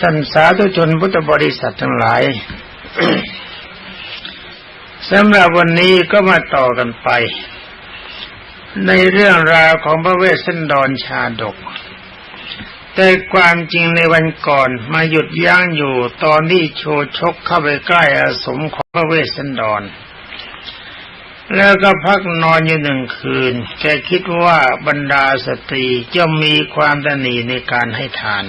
ท่านสาธุชนพุทธบริษัททั้งหลายสำหรับวันนี้ก็มาต่อกันไป ในเรื่องราวของพระเวสสันดรชาดก แต่ความจริงในวันก่อนมาหยุดยั้งอยู่ตอนที่โชชกเข้าไปใกล้อาสมของพระเวสสันดร แล้วก็พักนอนอยู่หนึ่งคืนแกคิดว่าบรรดาสตรีจะมีความตนีในการให้ทาน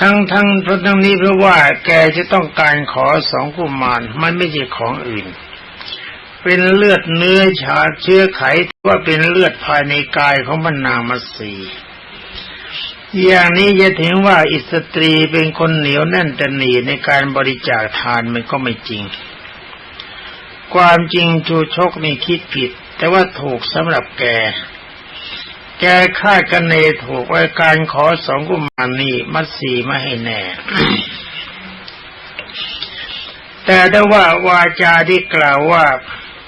ทั้งทั้งเพราะทั้งนี้เพราะว่าแกจะต้องการขอสองกุมารมันไม่ใช่ของอื่น เป็นเลือดเนื้อชาเชื้อไขว่าเป็นเลือดภายในกายของบรรนางมัสีอย่างนี้จะถึงว่าอิสตรีเป็นคนเหนียวแน่นตนีในการบริจาคทานมันก็ไม่จริง ความจริงจูชกนี่คิดผิด แต่ว่าถูกสำหรับแก แกคาดกันเนถูกไว่าการขอสองกุมารนี่มัดสีม่ให้แน่ แต่ได้ว่าวาจาที่กล่าวว่า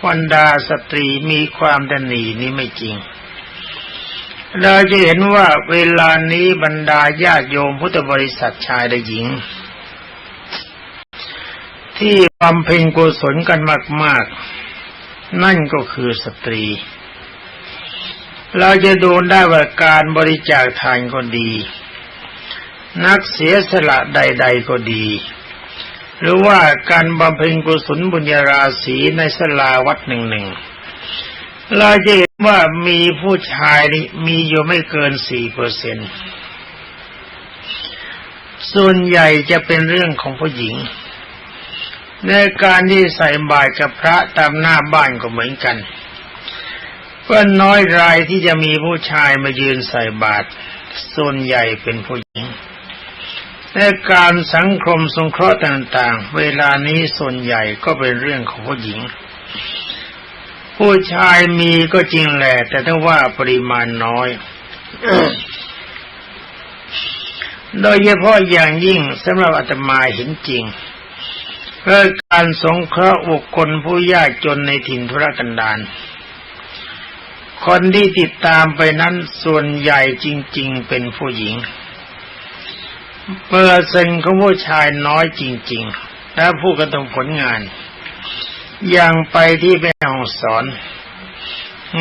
วันดาสตรีมีความดันีนี่ไม่จริง เราจะเห็นว่าเวลานี้บรรดาญาติโยมพุทธบริษัทชายและหญิง ที่บำเพ็ญกุศลกันมาก ๆ นั่นก็คือสตรี เราจะดูได้ว่าการบริจาคทานก็ดี นักเสียสละใด ๆก็ดี หรือว่าการบำเพ็ญกุศลบุญญาราศีในสลาวัดหนึ่งหนึ่งเราจะเห็นว่ามีผู้ชายนี่มีอยู่ไม่เกินสี่เปอร์เซ็นส่วนใหญ่จะเป็นเรื่องของผู้หญิง ในการที่ใส่บาตรกับพระตามหน้าบ้านก็เหมือนกัน ก็น้อยรายที่จะมีผู้ชายมายืนใส่บาตรส่วนใหญ่เป็นผู้หญิงในการสังคมสงเคราะห์ต่างๆ เวลานี้ส่วนใหญ่ก็เป็นเรื่องของผู้หญิง ผู้ชายมีก็จริงแหละ แต่ถ้าว่าปริมาณน้อย โดยเฉพาะอย่างยิ่งสำหรับอาตมาเห็นจริงเพื่อการสงเคราะห์บุคคลผู้ยากจนในถิ่นธุรกันดาร คนที่ติดตามไปนั้นส่วนใหญ่จริง ๆ เป็นผู้หญิง เปอร์เซ็นต์ของผู้ชายน้อยจริง ๆ และผู้กระทำผลงาน อย่างไปที่แม่ห้องสอน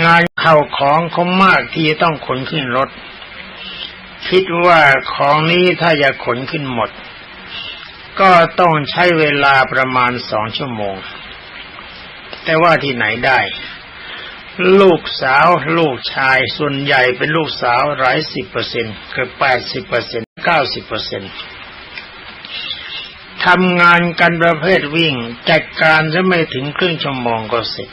งานเข่าของเขามากที่จะต้องขนขึ้นรถ คิดว่าของนี้ถ้าอยากขนขึ้นหมด ก็ต้องใช้เวลาประมาณสองชั่วโมง แต่ว่าที่ไหนได้ ลูกสาวลูกชายส่วนใหญ่เป็นลูกสาวหลายสิบเปอร์เซ็นต์คือแปดสิบเปอร์เซ็นต์เก้าสิบเปอร์เซ็นต์ทำงานกันประเภทวิ่ง จัดการจะไม่ถึงครึ่งชั่วโมงก็เสร็จ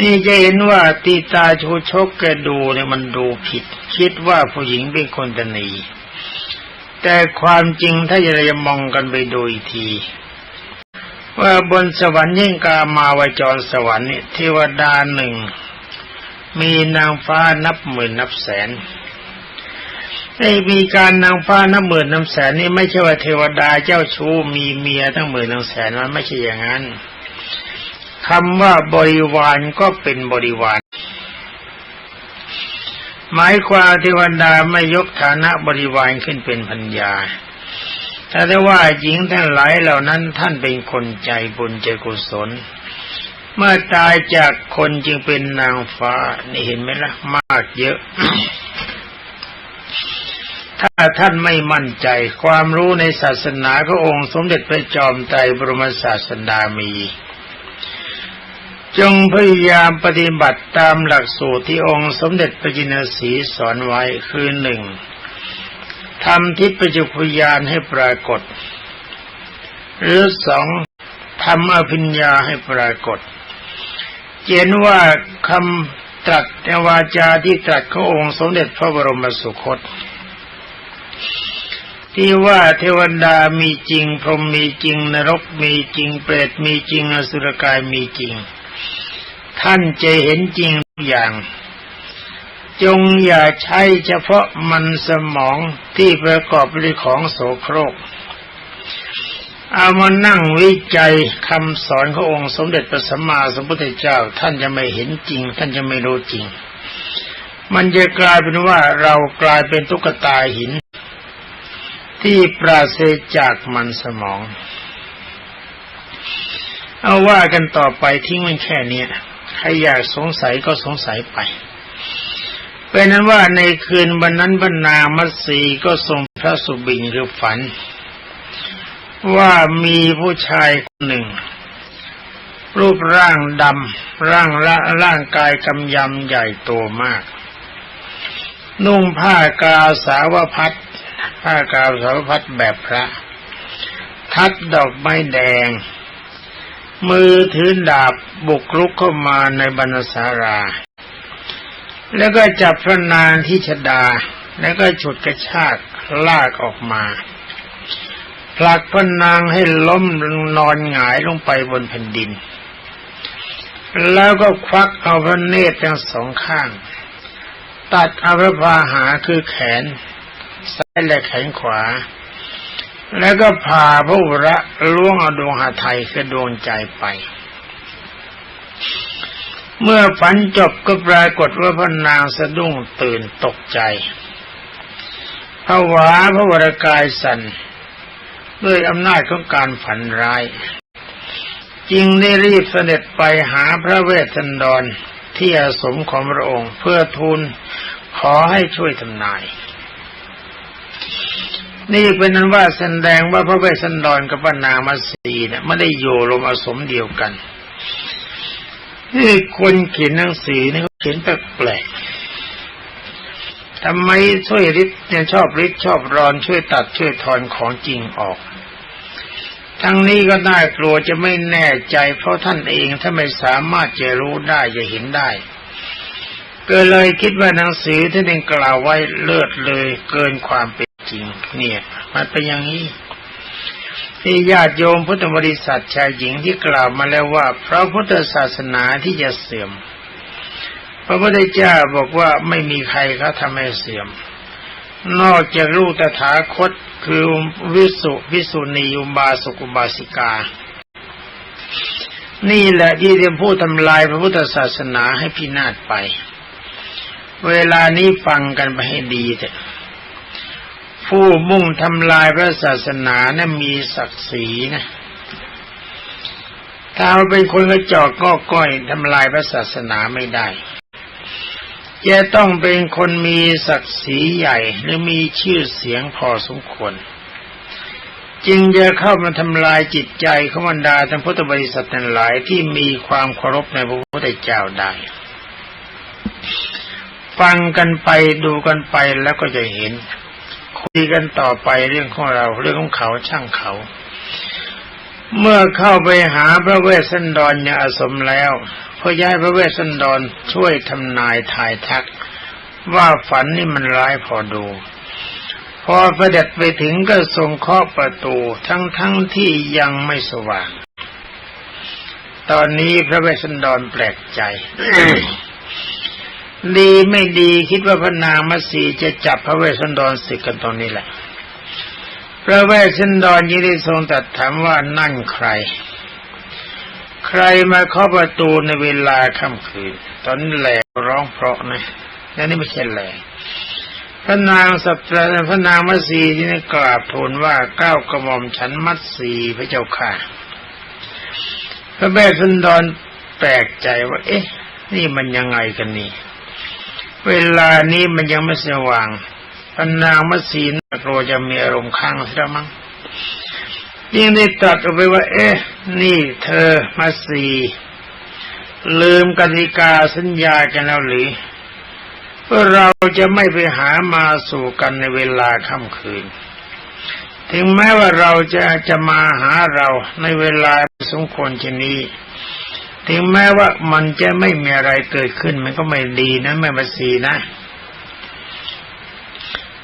นี่จะเห็นว่าตีตาชูชกแกดูเนี่ยมันดูผิด คิดว่าผู้หญิงเป็นคนตนีแต่ความจริงถ้าจะมองกันไปดูอีกที ว่าบนสวรรค์ยิ่งกามาวจรสวรรค์นี่เทวดาหนึ่ง มีนางฟ้านับหมื่นนับแสนไอ้มีการนางฟ้านับหมื่นนับแสนนี่ไม่ใช่ว่าเทวดาเจ้าชู้มีเมียทั้งหมื่นทั้งแสนมันไม่ใช่อย่างนั้นคำว่าบริวารก็เป็นบริวาร หมายความเทวดาไม่ยกฐานะบริวารขึ้นเป็นพัญญา แต่ได้ว่าหญิงทั้งหลายเหล่านั้นท่านเป็นคนใจบุญใจกุศล เมื่อตายจากคนจึงเป็นนางฟ้า นี่เห็นไหมละ่ะมากเยอะ ถ้าท่านไม่มั่นใจความรู้ในศาสนาขององค์สมเด็จพระจอมไตรบรมศาสดามีจงพยายามปฏิบัติตามหลักสูตรที่องค์สมเด็จพระจินสีสอนไว้คือหนึ่ง ทำทิพยจุพยานให้ปรากฏ หรือสองทำอภิญญาให้ปรากฏเขียนว่าคำตรัสในวาจาที่ตรัสขององค์สมเด็จพระบรมสุคต ที่ว่าเทวดามีจริง พรหมมีจริง นรกมีจริง เปรตมีจริงอสุรกายมีจริง ท่านจะเห็นจริงทุกอย่าง จงอย่าใช้เฉพาะมันสมองที่ประกอบด้วยของโสโครก เอามานั่งวิจัยคำสอนขององค์สมเด็จพระสัมมาสัมพุทธเจ้า ท่านจะไม่เห็นจริง ท่านจะไม่รู้จริง มันจะกลายเป็นว่าเรากลายเป็นตุ๊กตาหิน ที่ปราศจากมันสมอง เอาว่ากันต่อไปทิ้งมันแค่นี้ใครอยากสงสัยก็สงสัยไป เป็นนั้นว่าในคืนวันนั้นบรรณามัตสีก็ทรงพระสุบินคือฝัน ว่ามีผู้ชายคนหนึ่ง รูปร่างดำร่างละร่างกายกำยำใหญ่โตมาก นุ่งผ้ากาสาวพัดผ้ากาสาวพัดแบบพระ ทัดดอกไม้แดง มือถือดาบบุกรุกเข้ามาในบรรณสารา แล้วก็จับพระนางที่ชดา แล้วก็ฉุดกระชากลากออกมาผลักพระนางให้ล้มนอนหงายลงไปบนแผ่นดิน แล้วก็ควักเอาพระเนตรทั้งสองข้าง ตัดเอาพระพาหาคือแขน ซ้ายและแขนขวา แล้วก็พาพระอุระล่วงเอาดวงหาไทยคือดวงใจไป เมื่อฝันจบก็ปรากฏว่าพระนางสะดุ้งตื่นตกใจภาวะพระวรกายสัน่นด้วยอำนาจของการฝันร้าย จึงได้รีบเสด็จไปหาพระเวสสันดรที่อาสมของพระองค์เพื่อทูลขอให้ช่วยทำนาย นี่เป็นนั้นว่าแสดงว่าพระเวสสันดรกับพระนางมัสีเนี่ยไม่ได้อยู่ลมอาสมเดียวกัน นี่คนเขียนหนังสือนี่เขาเขียนแปลกๆทำไมช่วยริดเนี่ยชอบริดชอบรอนช่วยตัดช่วยทอนของจริงออก ทั้งนี้ก็น่ากลัวจะไม่แน่ใจ เพราะท่านเองถ้าไม่สามารถจะรู้ได้จะเห็นได้ก็เลยคิดว่าหนังสือที่ได้กล่าวไว้เลิศเลยเกินความเป็นจริง เนี่ย มันเป็นอย่างนี้ ที่ญาติโยมพุทธบริษัทชายหญิงที่กล่าวมาแล้วว่าพระพุทธศาสนาที่จะเสื่อม พระพุทธเจ้าบอกว่าไม่มีใครเขาทำให้เสื่อม นอกจากลูกตถาคตคือวิสุวิสุณีอุบาสกุบาสิกา นี่แหละที่จะพูดทำลายพระพุทธศาสนาให้พินาศไป เวลานี้ฟังกันไปให้ดีเถอะ ผู้มุ่งทำลายพระศาสนานะ่ะมีศักดิ์ศรีนะถ้าเราเป็นคนกระจอกก็ก้อยทำลายพระศาสนาไม่ได้ จะต้องเป็นคนมีศักดิ์ศรีใหญ่หรือมีชื่อเสียงพอสมควร จึงจะเข้ามาทำลายจิตใจของบรรดาท่านพุทธบริษัททั้งหลายที่มีความเคารพในพระพุทธเจ้าได้ ฟังกันไปดูกันไปแล้วก็จะเห็น คุยกันต่อไปเรื่องของเราเรื่องของเขาช่างเขา เมื่อเข้าไปหาพระเวสสันดรยาอาสมแล้วพอย้ายพระเวสสันดรช่วยทำนายทายทัก ว่าฝันนี่มันร้ายพอดู พอพระเด็จไปถึงก็ทรงเคาะประตูทั้งทั้งที่ยังไม่สว่าง ตอนนี้พระเวสสันดรแปลกใจ ดีไม่ดีคิดว่าพระนางมัสีจะจับพระเวสสันดรศึกกันตรงนี้แหละ พระเวสสันดรยินดีทรงตรัสถามว่านั่นใคร ใครมาเคาะประตูในเวลาค่ำคืน ตอนแหลร้องเพราะนะนั่นนี่ไม่ใช่แหลพระนางสัตราพระนางมัสีที่นี่กราบทูลว่าเก้ากระหม่อมฉันมัสีพระเจ้าค่ะ พระเวสสันดรแปลกใจว่า เอ๊ะ นี่มันยังไงกันนี่ เวลานี้มันยังไม่สว่างพนางมัสีนากลัวจะมีอารมณ์ข้างซะมั้งยิ่งได้ตรัสออกไปว่า เอ๊ะ นี่เธอมัสีลืมกติกาสัญญากันแล้วหรือว่าเราจะไม่ไปหามาสู่กันในเวลาค่ำคืน ถึงแม้ว่าเราจะจะมาหาเราในเวลาสมควรเช่นนี้ ถึงแม้ว่ามันจะไม่มีอะไรเกิดขึ้น มันก็ไม่ดีนะแม่มาสีนะ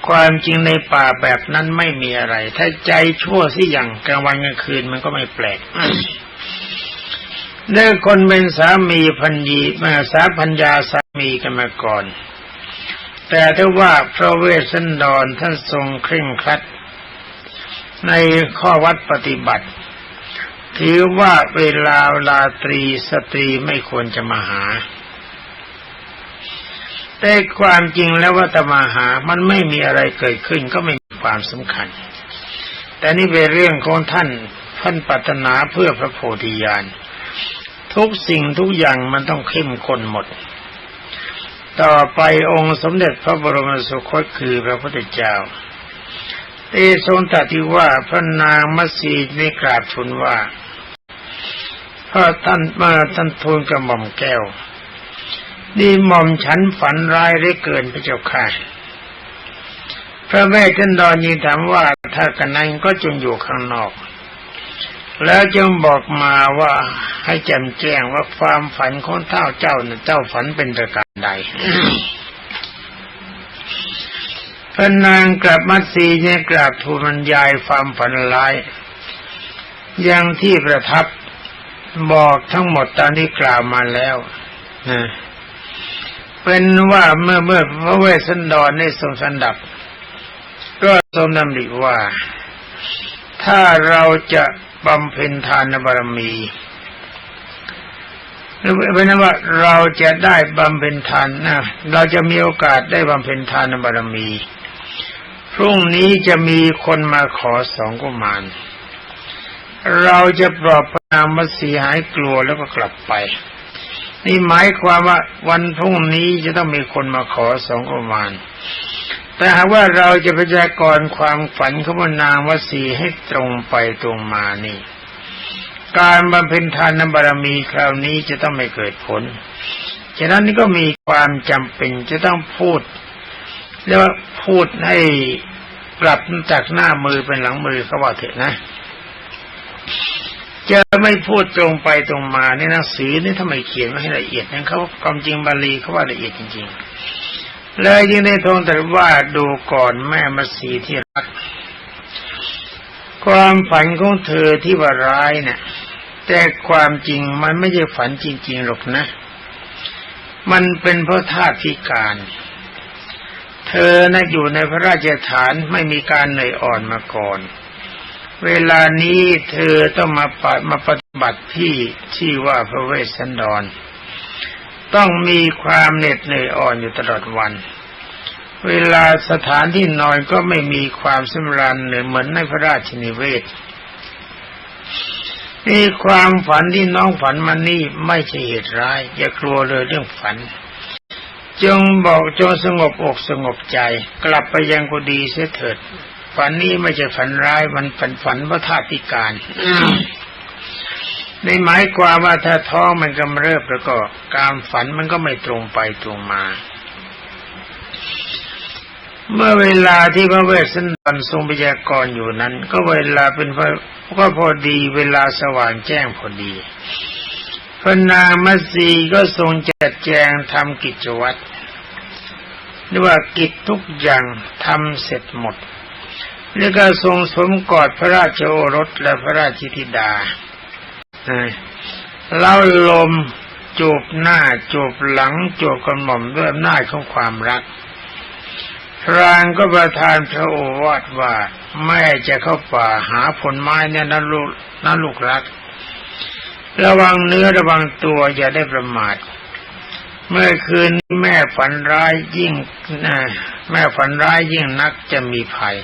ความจริงในป่าแบบนั้นไม่มีอะไร ถ้าใจชั่วสิอย่างกลางวันกลางคืนมันก็ไม่แปลกเด้คนเป็นสามีพันยีมาสาพัญญาสามีกันมาก่อน แต่ถ้าว่าพระเวสสันดรท่านทรงเคร่งครัดในข้อวัดปฏิบัติ ถือว่าเวลาลาตรีสตรีไม่ควรจะมาหา แต่ความจริงแล้วว่าจะมาหามันไม่มีอะไรเกิดขึ้นก็ไม่มีความสำคัญ แต่นี่เป็นเรื่องของท่านท่านปรารถนาเพื่อพระโพธิญาณทุกสิ่งทุกอย่างมันต้องเข้มข้นหมด ต่อไปองค์สมเด็จพระบรมสุคตคือพระพุทธเจ้าได้ทรงตรัสที่ว่าพระนางมัสีได้กราบทูลว่า พระท่านมาท่านทูลกระหม่อมแก้วนี่หม่อมฉันฝันร้ายได้เกินพระเจ้าค่ะพระแม่ท่านดอนยินถามว่าถ้ากันนั้นก็จงอยู่ข้างนอก แล้วจงบอกมาว่าให้แจ่มแจ้งว่าความฝันของเท่าเจ้าน่ะเจ้าฝันเป็นประการใดพระนางกลับมัตสีเนี่ยกราบทูลบรรยายความฝันร้ายอยังที่ประทับ บอกทั้งหมดตามที่กล่าวมาแล้วนะเป็นว่าเมื่อเมื่อพระเวสสันดรได้ทรงสันดับ ก็ทรงดำริว่า ถ้าเราจะบำเพ็ญทานบารมีหรือเป็นว่าเราจะได้บำเพ็ญทานนะเราจะมีโอกาสได้บำเพ็ญทานบารมี พรุ่งนี้จะมีคนมาขอสองกุมาร เราจะปลอบพระนางมัสีหายกลัวแล้วก็กลับไป นี่หมายความว่าวันพรุ่งนี้จะต้องมีคนมาขอสองกุมารแต่หากว่าเราจะพยากรณ์ความฝันของพระนางวสีให้ตรงไปตรงมานี่ การบำเพ็ญทานบารมีคราวนี้จะต้องไม่เกิดผล ฉะนั้นนี่ก็มีความจำเป็นจะต้องพูดเรียกว่าพูดให้กลับจากหน้ามือเป็นหลังมือเขาว่าเถอะนะ จะไม่พูดตรงไปตรงมาในหนังสือนี่ทำไมเขียนมาให้ละเอียดนั้นเขาความจริงบาลีเขาว่าละเอียดจริงๆเลยยิ่งได้ทงแต่ว่าดูก่อนแม่มาสีที่รัก ความฝันของเธอที่ว่าร้ายเนี่ยแต่ความจริงมันไม่ใช่ฝันจริง ๆหรอกนะ มันเป็นเพราะธาตุพิการ เธอนะอยู่ในพระราชฐานไม่มีการเหนื่อยอ่อนมาก่อน เวลานี้เธอต้องมาปมาปฏิบัติที่ที่ว่าพระเวสสันดร ต้องมีความเหน็ดเหนื่อยอ่อนอยู่ตลอดวัน เวลาสถานที่นอนก็ไม่มีความสำราญเหมือนในพระราชนิเวศนี่ความฝันที่น้องฝันมานี่ไม่ใช่เหตุร้าย อย่ากลัวเลยเรื่องฝัน จงบอกจงสงบอกสงบใจ กลับไปยังกุดีเสียเถิด ฝันนี้ไม่ใช่ฝันร้ายมันฝันฝันว่าธาตุพิการในหมายความว่าถ้าท้องมันกำเริบแล้วก็ การฝันมันก็ไม่ตรงไปตรงมา เมื่อเวลาที่พระเวสสันดรทรงพยากรณ์อยู่นั้น ก็เวลาเป็นก็พอดีเวลาสว่างแจ้งพอดีพระนางมัสีก็ทรงจัดแจงทำกิจวัตรหรือว่ากิจทุกอย่างทำเสร็จหมด แล้วก็ทรงสวมกอดพระราชโอรสและพระราชธิดาเล่าลมจูบหน้าจูบหลังจูบกระหม่อมด้วยอำนาจของความรักพรางก็ประทานพระโอวาทว่าแม่จะเข้าป่าหาผลไม้เนี่ยนะลูกนะลูกรัก ระวังเนื้อระวังตัวอย่าได้ประมาท เมื่อคืนแม่ฝันร้ายยิ่งแม่ฝันร้ายยิ่งนักจะมีภัย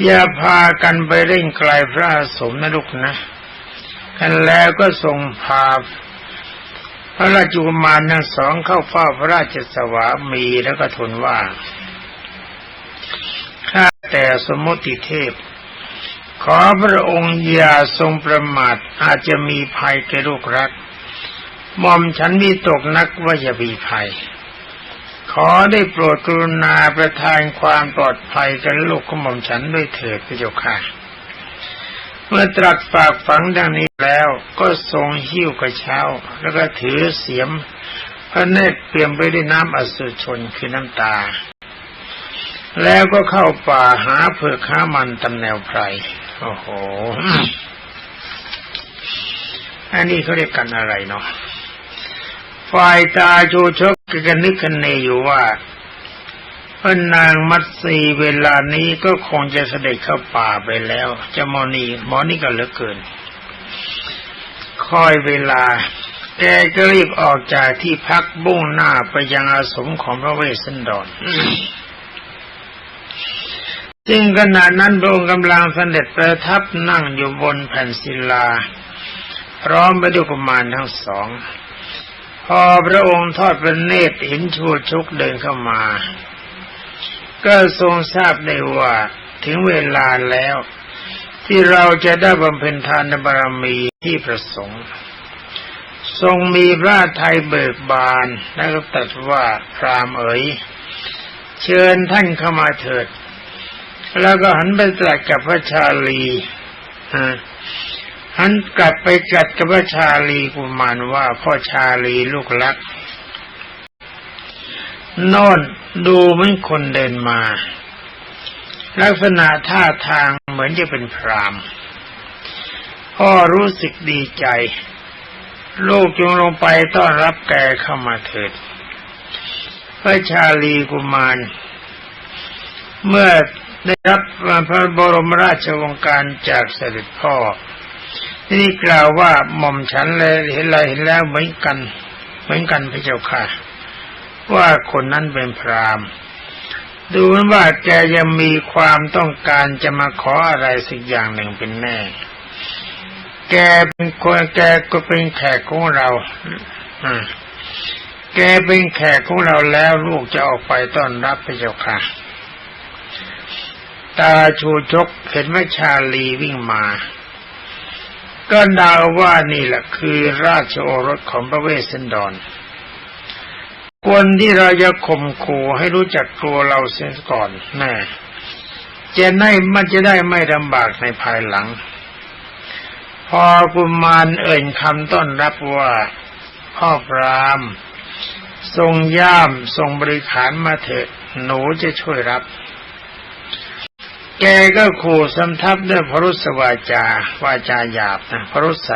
อย่าพากันไปเร่งไกลพระสมนะลูกนะกันแล้วก็ทรงพาพระราชกุมารทั้งสองเข้าเฝ้าพระราชสวามีแล้วก็ทูลว่า ข้าแต่สมมติเทพ ขอพระองค์อย่าทรงประมาทอาจจะมีภัยแก่ลูกรักมอมฉันมีตกนักว่าจะมีภัย ขอได้โปรดกรุณาประทานความปลอดภัยแก่ลูกขมอมฉันด้วยเถิดพระเจ้าค่ะ เมื่อตรัสฝากฝังดังนี้แล้วก็ทรงหิ้วกระเช้า แล้วก็ถือเสียมพระเนตรเปี่ยมไปด้วยน้ำอสุชนคือน้ำตา แล้วก็เข้าป่าหาเผือกข้ามันตำแนวไพรโอ้โห อันนี้เขาเรียกกันอะไรเนาะ ฝ่ายตาโจชกกันนึกกันเนอยู่ว่าพระนางมัตสีเวลานี้ก็คงจะเสด็จเข้าป่าไปแล้วจะมอนีหมอนี่ก็เหลือเกิน คอยเวลา แกก็รีบออกจากที่พักบุ้งหน้าไปยังอาสมของพระเวสสันดรซึ่งขณะนั้นพระองค์กำลังเสด็จประทับนั่งอยู่บนแผ่นศิลา พร้อมไปด้วยกุมารทั้งสอง พอพระองค์ทอดพระเนตรเห็นชูชุกเดินเข้ามา ก็ทรงทราบได้ว่าถึงเวลาแล้ว ที่เราจะได้บำเพ็ญทานบารมีที่ประสงค์ทรงมีพระทัยเบิกบานแล้วก็ตรัสว่าพรามเอ๋ยเชิญท่านเข้ามาเถิด แล้วก็หันไปตรัสกับพระชาลี หันกลับไปตรัสกับพระชาลีกุมารว่าพ่อชาลีลูกรักโน่นดูเหมือนคนเดินมา ลักษณะท่าทางเหมือนจะเป็นพรามพ่อรู้สึกดีใจ ลูกจงลงไปต้อนรับแกเข้ามาเถิด พระชาลีกุมาร เมื่อได้รับพระบรมราชวงการจากเสด็จพ่อ ที่กล่าวว่าหม่อมฉันเลยเห็นอะไรเห็นแล้วเหมือนกัน เหมือนกันพระเจ้าค่ะ ว่าคนนั้นเป็นพรามดูเหมือนว่าแกยังมีความต้องการจะมาขออะไรสักอย่างหนึ่งเป็นแน่ แกเป็นคนแกก็เป็นแขกของเราอ่าแกเป็นแขกของเราแล้วลูกจะออกไปต้อนรับพระเจ้าค่ะ ตาชูชกเห็นแม่ชาลีวิ่งมา ก็เดาว่านี่แหละคือราชโอรสของพระเวสสันดรควรที่เราจะข่มขู่ให้รู้จักกลัวเราเสียก่อนแน่จะได้มันจะได้ไม่ลำบากในภายหลัง พอกุมารเอ่ยคำต้อนรับว่า พ่อพรามทรงย่ามทรงบริขารมาเถิดหนูจะช่วยรับ แกก็ขู่สำทับด้วยพรุสวาจา วาจาหยาบนะพรุส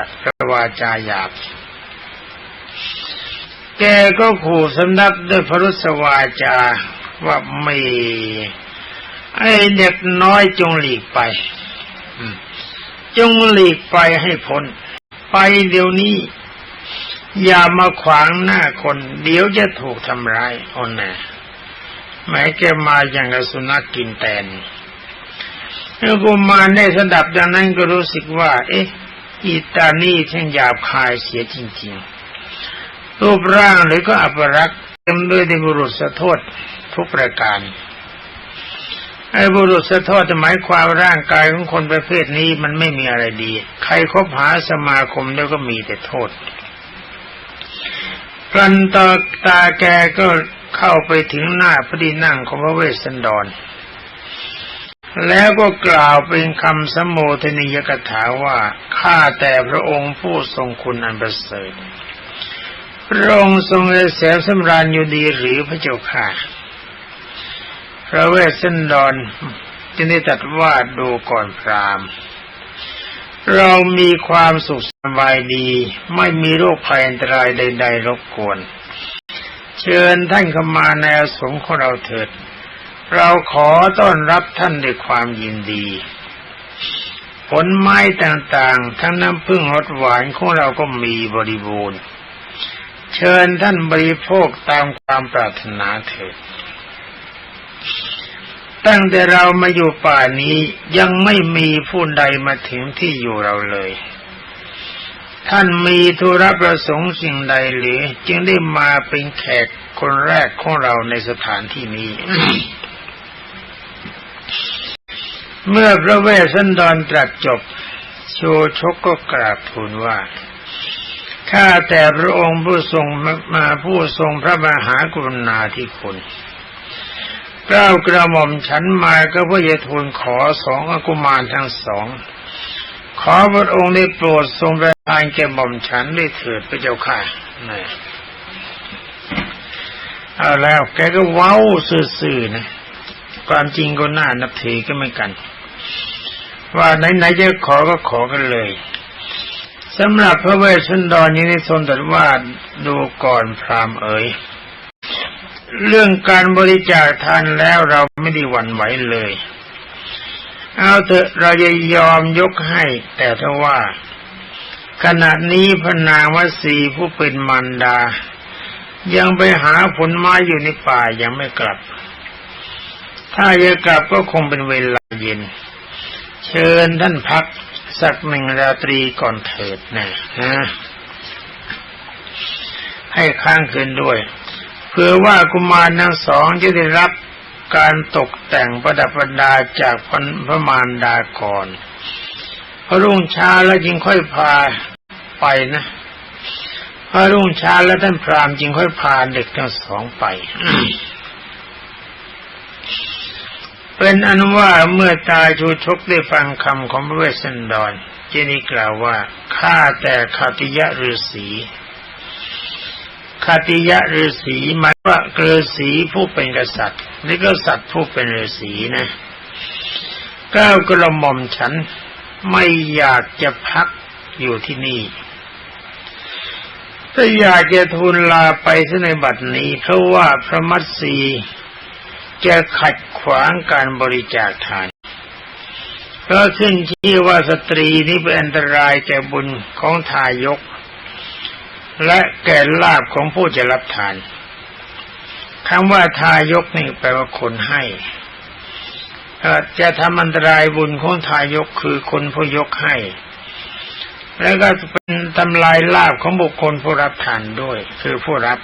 วาจาหยาบ แกก็ขู่สำนับด้วยพรุสวาจาว่าไม่ไอ้เด็กน้อยจงหลีกไปจงหลีกไปให้พ้นไปเดี๋ยวนี้ อย่ามาขวางหน้าคน เดี๋ยวจะถูกทำร้ายโอนแน่หมายแกมาอย่างกับสุนัขกินแตน เมื่อกุมารได้สดับดังนั้นก็รู้สึกว่า เอ๊ะ อีตานี่ช่างหยาบคายเสียจริงๆ รูปร่างหรือก็อัปรักษ์เต็มด้วยในบุรุษสะโทษทุกประการไอ้บุรุษสะโทษหมายความร่างกายของคนประเภทนี้มันไม่มีอะไรดี ใครคบหาสมาคมแล้วก็มีแต่โทษกลันตาตาแกก็เข้าไปถึงหน้าพอดีนั่งของพระเวสสันดร แล้วก็กล่าวเป็นคำสมโภชนิยกถาว่าข้าแต่พระองค์ผู้ทรงคุณอันประเสริฐพระองค์ทรงเสวสำราญอยู่ดีหรือพระเจ้าค่ะ พระเวสสันดรจึงได้ตรัสว่าดูก่อนพรามเรามีความสุขสบายดี ไม่มีโรคภัยอันตรายใด ๆ รบกวน เชิญท่านเข้ามาในอสมของเราเถิด เราขอต้อนรับท่านด้วยความยินดี ผลไม้ต่างๆ ทั้งน้ำผึ้งรสหวานของเราก็มีบริบูรณ์ เชิญท่านบริโภคตามความปรารถนาเถิด ตั้งแต่เรามาอยู่ป่านี้ยังไม่มีผู้ใดมาถึงที่อยู่เราเลย ท่านมีธุระประสงค์สิ่งใดหรือ จึงได้มาเป็นแขกคนแรกของเราในสถานที่นี้ เมื่อพระเวสสันดรตรัสจบ โชชกก็กราบทูลว่าข้าแต่พระองค์ผู้ทรงมาผู้ทรงพระมหากรุณาธิคุณเก้ากระหม่อมฉันมาก็เพื่อจะทูลขอสองอกุมารทั้งสอง ขอพระองค์ได้โปรดทรงประทานแก่หม่อมฉันได้เถิดพระเจ้าค่ะนี่เอาแล้วแกก็เว้าซื่อๆนะ ความจริงก็น่านับถือก็ไม่กัน ว่าไหนๆจะขอก็ขอกันเลยสำหรับพระเวสสันดรนี้ในทรงตรัสว่าดูก่อนพรามเอ๋ยเรื่องการบริจาคทานแล้วเราไม่ได้หวั่นไหวเลย เอาเถอะเราจะยอมยกให้ แต่ถ้าว่า ขณะนี้พระนางวสีผู้เป็นมารดา ยังไปหาผลไม้อยู่ในป่ายังไม่กลับ ถ้าจะกลับก็คงเป็นเวลาเย็น เชิญท่านพักสักหนึ่งราตรีก่อนเถิดนะฮะให้ค้างคืนด้วย เพื่อว่ากุมารทั้งสองจะได้รับการตกแต่งประดับประดาจากพระมารดาก่อนพอรุ่งเช้าแล้วจึงค่อยพาไปนะพอรุ่งเช้าแล้วท่านพรามจึงค่อยพาเด็กทั้งสองไป เป็นอันว่าเมื่อตายชูชกได้ฟังคำของพระเวสสันดรเจนีกล่าวว่าข้าแต่คาติยะฤาษีคาติยะฤาษีหมายว่าฤาษีผู้เป็นกษัตริย์นี่ก็สัตว์ผู้เป็นฤาษีนะก้าวกระหม่อมฉันไม่อยากจะพักอยู่ที่นี่ถ้าอยากจะทูลลาไปในบัดนี้เพราะว่าพระมัตสี จะขัดขวางการบริจาคทานเพราะขึ้นชื่ว่าสตรีนี้เป็นอันตรายแก่บุญของทายก และแก่ลาบของผู้จะรับทานคำว่าทายกนี่แปลว่าคนให้จะทำอันตรายบุญของทายกคือคนผู้ยกให้ แล้วก็เป็นทำลายลาบของบุคคลผู้รับทานด้วย คือผู้รับ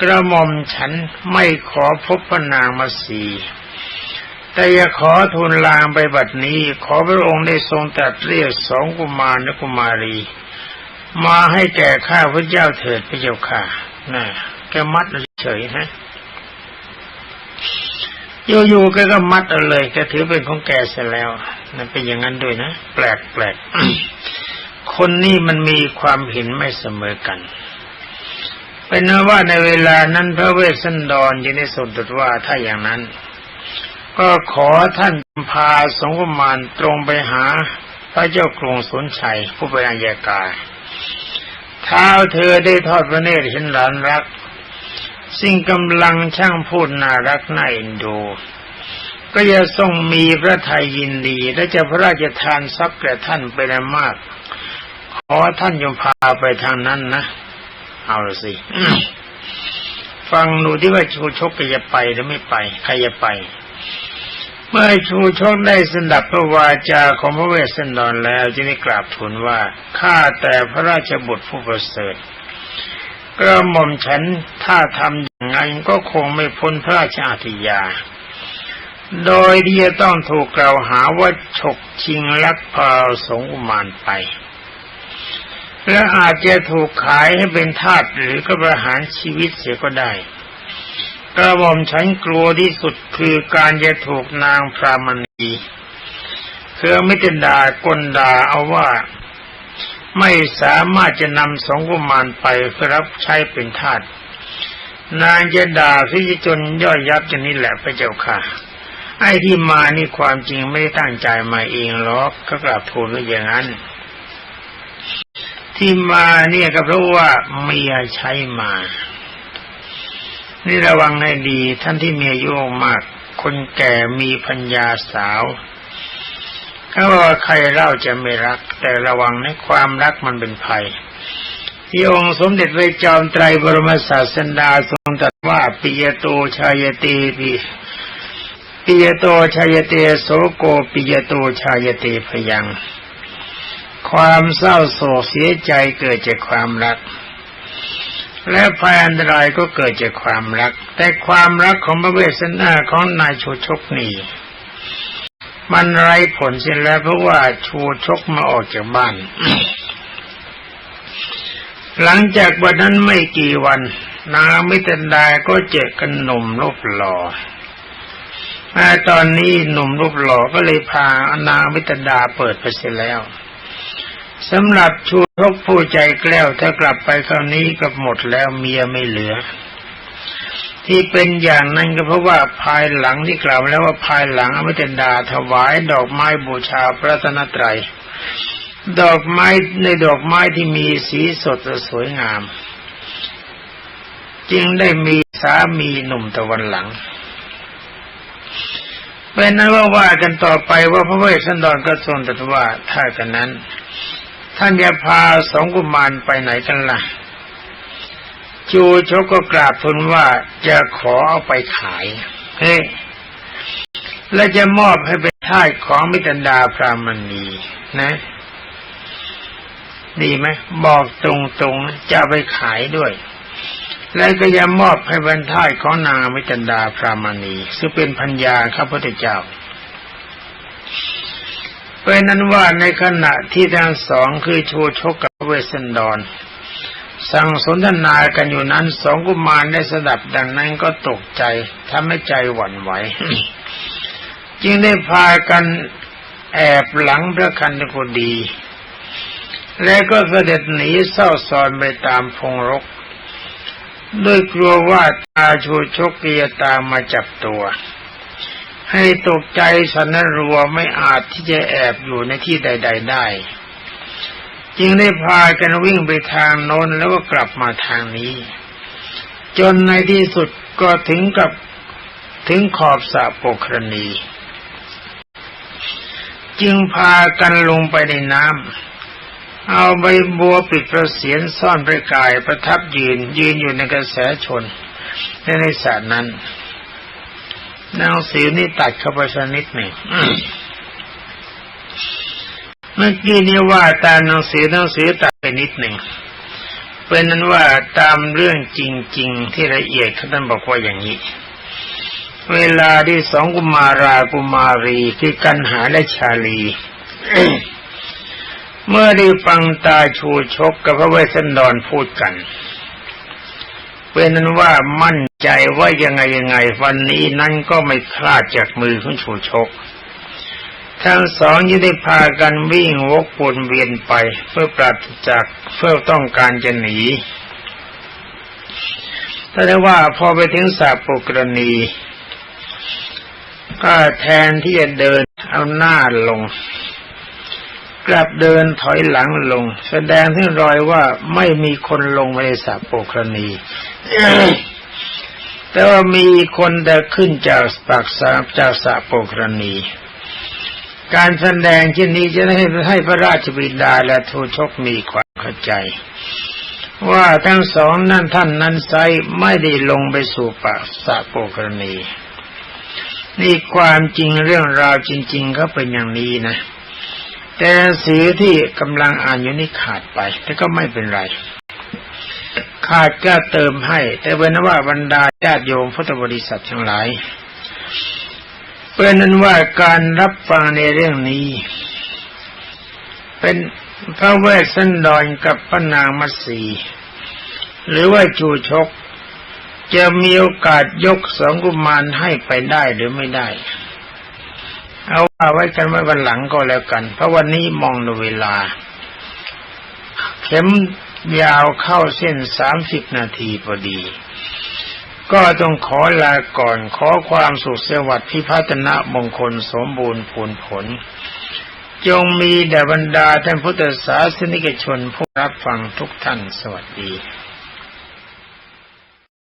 กระหม่อมฉันไม่ขอพบพระนางมาสีแต่อย่าขอทูลลางไปบัดนี้ ขอพระองค์ได้ทรงตรัสเรียกสองกุมารและกุมารี มาให้แก่ข้าพระเจ้าเถิดพระเจ้าค่ะน่ะแกมัดเฉยฮะอยู่ๆแกก็มัดเอาเลยแกถือเป็นของแกเสร็จแล้วนั่นเป็นอย่างนั้นด้วยนะ แปลกแปลกคนนี้มันมีความเห็นไม่เสมอกัน เป็นว่าในเวลานั้นพระเวสสันดรยังได้สนตรัสว่าถ้าอย่างนั้น ก็ขอท่านพาสงฆ์มานตรงไปหา พระเจ้ากรุงสนชัยผู้เป็นอัยกาเท้าเธอได้ทอดพระเนตรเห็นหลานรักสิ่งกำลังช่างพูดน่ารักน่าเอ็นดู ก็จะทรงมีพระทัยยินดี และจะพระราชทานทรัพย์แก่ท่านเป็นมาก ขอท่านยมพาไปทางนั้นนะ เอาละสิ ฟังหนูที่ว่าชูชกจะไปหรือไม่ไป ใครจะไป เมื่อชูชกได้สดับพระวาจาของพระเวสสันดรแล้วจึงได้กราบทูลว่าข้าแต่พระราชบุตรผู้ประเสริฐกระหม่อมฉันถ้าทำอย่างไงก็คงไม่พ้นพระราชอาธิยา โดยที่จะต้องถูกกล่าวหาว่าฉกชิงลักพาสงอุมานไป และอาจจะถูกขายให้เป็นทาสหรือก็ประหารชีวิตเสียก็ได้กระหม่อมฉันกลัวที่สุดคือการจะถูกนางพรามณีเคือไม่ติดากลดาเอาว่า ไม่สามารถจะนำสองกุมารไปเพื่อรับใช้เป็นทาสนางจะด่าที่จนย่อยยับอย่างนี้แหละพระเจ้าค่ะไอ้ที่มานี่ความจริงไม่ได้ตั้งใจมาเองหรอกก็กลับทูลว่าอย่างนั้น ที่มาเนี่ยก็เพราะว่าเมียใช้มา นี่ระวังให้ดีท่านที่มีอายุมาก คนแก่มีพัญญาสาวถ้าว่าใครเล่าจะไม่รัก แต่ระวังในความรักมันเป็นภัยที่องค์สมเด็จพระจอมไตรบรมศาสดาทรงตรัสว่าปิยโตชายเตปิปิยโตชายเตโสโกปิยโตชายเตพยัง ความเศร้าโศกเสียใจเกิดจากความรัก และภัยอันตรายก็เกิดจากความรัก แต่ความรักของพระเวสสันดาของนายโชชกนี่มันไร้ผลเสียแล้วเพราะว่าชูชกมาออกจากบ้าน หลังจากวันนั้นไม่กี่วันนางมิตรดาก็เจอกันหนุ่มรูปหล่อแต่ตอนนี้หนุ่มรูปหล่อก็เลยพานางมิตรดาเปิดไปเสียแล้ว สำหรับชูชกผู้ใจแกล้วถ้ากลับไปคราวนี้ก็หมดแล้วเมียไม่เหลือ ที่เป็นอย่างนั้นก็เพราะว่าภายหลังที่กล่าวแล้วว่าภายหลังอมิตดาถวายดอกไม้บูชาพระธนตรัย ดอกไม้ในดอกไม้ที่มีสีสดสวยงาม จึงได้มีสามีหนุ่มตะวันหลังเป็นนั้นว่าว่ากันต่อไปว่าพระเวสสันดรก็ทรงตรัสว่าถ้ากันนั้น ท่านจะพาสองกุมารไปไหนกันละ่ะ จูชกก็กราบทูลว่าจะขอเอาไปขายเฮ้และจะมอบให้เป็นท่ายของมิตรดาพรามณีนะ ดีไหมบอกตรงๆจะไปขายด้วย และก็ยังมอบให้บรรทายของนางมิตรดาพรามณีซึ่งเป็นพัญญาข้าพุทธเจ้า เป็นนั้นว่าในขณะที่ทั้งสองคือชูชกกับเวสันดร สั่งสนทนากันอยู่นั้นสองกุมารได้สดับดังนั้นก็ตกใจทำให้ใจหวั่นไหวจึงได้พากันแอบหลังพระคันธกุดี และก็เสด็จหนีเศร้าซอนไปตามพงรก ด้วยกลัวว่าตาชูชกเกียตามมาจับตัว ให้ตกใจสันนรัวไม่อาจที่จะแอบอยู่ในที่ใด ๆ ได้ จึงได้พากันวิ่งไปทางโน้นแล้วก็กลับมาทางนี้ จนในที่สุดก็ถึงกับถึงขอบสระโปกครณี จึงพากันลงไปในน้ำเอาใบบัวปิดประเสียนซ่อนไปกายประทับยืนยืนอยู่ในกระแสชนในในสระนั้น นางสีนี่ตัดเข้าไปสักนิดหนึ่งเมื่อกี้นี้ว่าตามหนังสือหนังสือตัดไปนิดหนึ่งเป็นนั้นว่าตามเรื่องจริง ๆ ที่ละเอียดท่านบอกว่าอย่างนี้ เวลาที่สองกุมารากุมารีคือกันหาและชาลี เมื่อได้ฟังตาชูชกกับพระเวสสันดรพูดกัน เป็นนั้นว่ามั่น ใจว่ายังไงยังไงวันนี้นั้นก็ไม่คลาดจากมือของชูชก ทั้งสองยังได้พากันวิ่งวกวนเวียนไปเพื่อปราศจากเพื่อต้องการจะหนีแต่ได้ว่าพอไปถึงสาปุกรณี ก็แทนที่จะเดินเอาหน้าลง กลับเดินถอยหลังลง แสดงถึงรอยว่าไม่มีคนลงไปในสาปุกรณี แต่ว่ามีคนแต่ขึ้นจากปากสาจากสาปุกรณี การแสดงเช่นนี้จะให้ให้พระราชบิดาและทูชกมีความเข้าใจ ว่าทั้งสองนั่นท่านนั้นไซไม่ได้ลงไปสู่ปากสะโปกรณีนี่ความจริงเรื่องราวจริงๆเขาเป็นอย่างนี้นะ แต่สีที่กำลังอ่านอยู่นี่ขาดไปแต่ก็ไม่เป็นไร ขาดก็เติมให้ แต่เป็นว่าบรรดาญาติโยมพุทธบริษัททั้งหลายเป็นนั้นว่าการรับฟังในเรื่องนี้ เป็นพระเวสสันดรกับพระนางมัสีหรือว่าจูชก จะมีโอกาสยกสองกุมารให้ไปได้หรือไม่ได้ เอาว่าไว้กันไว้วันหลังก็แล้วกัน เพราะวันนี้มองดูเวลา เข็ม ยาวเข้าเส้นสามสิบนาทีพอดี ก็ต้องขอลาก่อนขอความสุขสวัสดิ์พิพัฒนะมงคลสมบูรณ์ผลผล จงมีแด่บรรดาท่านพุทธศาสนิกชนผู้รับฟังทุกท่านสวัสดี